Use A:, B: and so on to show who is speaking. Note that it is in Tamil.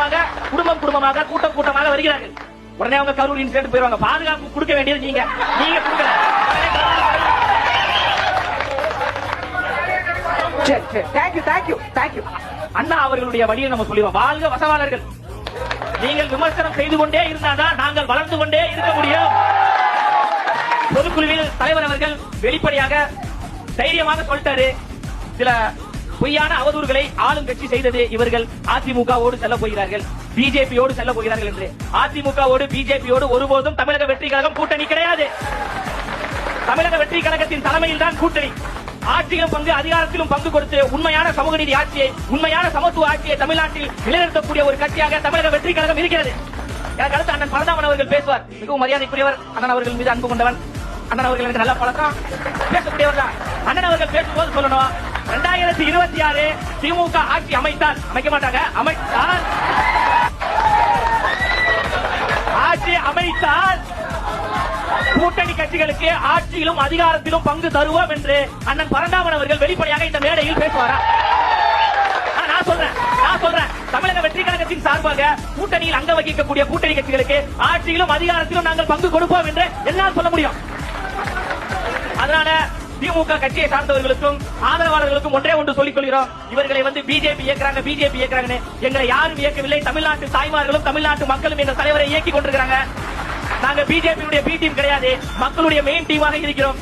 A: கூட்டமாக குடும்பம் குடும்பமாக கூட்டம் கூட்டமாக வருகிறார்கள். உடனே அவங்க கரூர் இன்சிடென்ட் போயிருவாங்க பாதுகாப்பு கொடுக்க வேண்டியது நீங்க. நீங்க கொடுக்கல.
B: தேங்க்யூ தேங்க்யூ தேங்க்யூ
A: அண்ணா அவர்களுடைய வழியை நம்ம சொல்லுவோம் வாழ்க வசவாளர்கள். நீங்கள் விமர்சனம் செய்து கொண்டே இருந்தால்தான் நாங்கள் வளர்ந்து கொண்டே இருக்க முடியும். பொதுக்குழுவில் தலைவர் அவர்கள் வெளிப்படையாக தைரியமாக சொல்லிட்டாரு. சில பொய்யான அவதூறுகளை ஆளும் கட்சி செய்தது இவர்கள். அதிமுகவோடு செல்ல போகிறார்கள். பிஜேபியோடு செல்ல போகிறார்கள் என்று. அதிமுகவோடு பிஜேபியோடு ஒருபோதும் தமிழக வெற்றி கழகம் கூட்டணி கிடையாது. தமிழக வெற்றி கழகத்தின் தலைமையில் தான் கூட்டணி. ஆட்சியிலும் பங்கு அதிகாரத்திலும் பங்கு கொடுத்து உண்மையான சமூக நீதி ஆட்சியை உண்மையான சமத்துவ ஆட்சியை தமிழ்நாட்டில் நிலைநிறுத்தக்கூடிய ஒரு கட்சியாக தமிழக வெற்றி கழகம் இருக்கிறது. எனக்கு அடுத்து அண்ணன் பரந்தாமன் அவர்கள் பேசுவார். மிகவும் மரியாதைக்குரியவர் அண்ணன் அவர்கள் மீது அன்பு கொண்டவன். அண்ணன் அவர்கள் எனக்கு நல்ல பழக்கம். பேசக்கூடியவர் தான் அண்ணன் அவர்கள் பேசும்போது சொல்லணும். ரெண்டாயிரத்தி இருபத்தி ஆறு திமுக ஆட்சி அமைத்தால் அமைக்க மாட்டாங்க. அமைத்தால் ஆட்சி அமைத்தால் கூட்டணி கட்சிகளுக்கு ஆட்சியிலும் அதிகாரத்திலும் பங்கு தருவோம் என்று அண்ணன் பரந்தாமன் அவர்கள் வெளிப்படையாக இந்த மேடையில் பேசுவாரா? நான் சொல்றேன். நான் சொல்றேன். தமிழக வெற்றி கழகத்தின் சார்பாக கூட்டணியில் அங்க வகிக்கக்கூடிய கூட்டணி கட்சிகளுக்கு ஆட்சியிலும் அதிகாரத்திலும் நாங்கள் பங்கு கொடுப்போம் என்று என்னால் சொல்ல முடியும். அதனால திமுக கட்சியை சார்ந்தவர்களுக்கும் ஆதரவாளர்களுக்கும் ஒன்றே ஒன்று சொல்லிக் கொள்கிறோம். இவர்களை வந்து பிஜேபி இயக்குறாங்க பிஜேபி இயக்குறாங்கன்னு. எங்களை யாரும் இயக்கவில்லை. தமிழ்நாட்டு தாய்மார்களும் தமிழ்நாட்டு மக்களும் இந்த தலைவரை இயக்கி கொண்டிருக்கிறாங்க. நாங்க பிஜேபியுடைய பி டீம் கிடையாது. மக்களுடைய மெயின் டீமாக இருக்கிறோம்.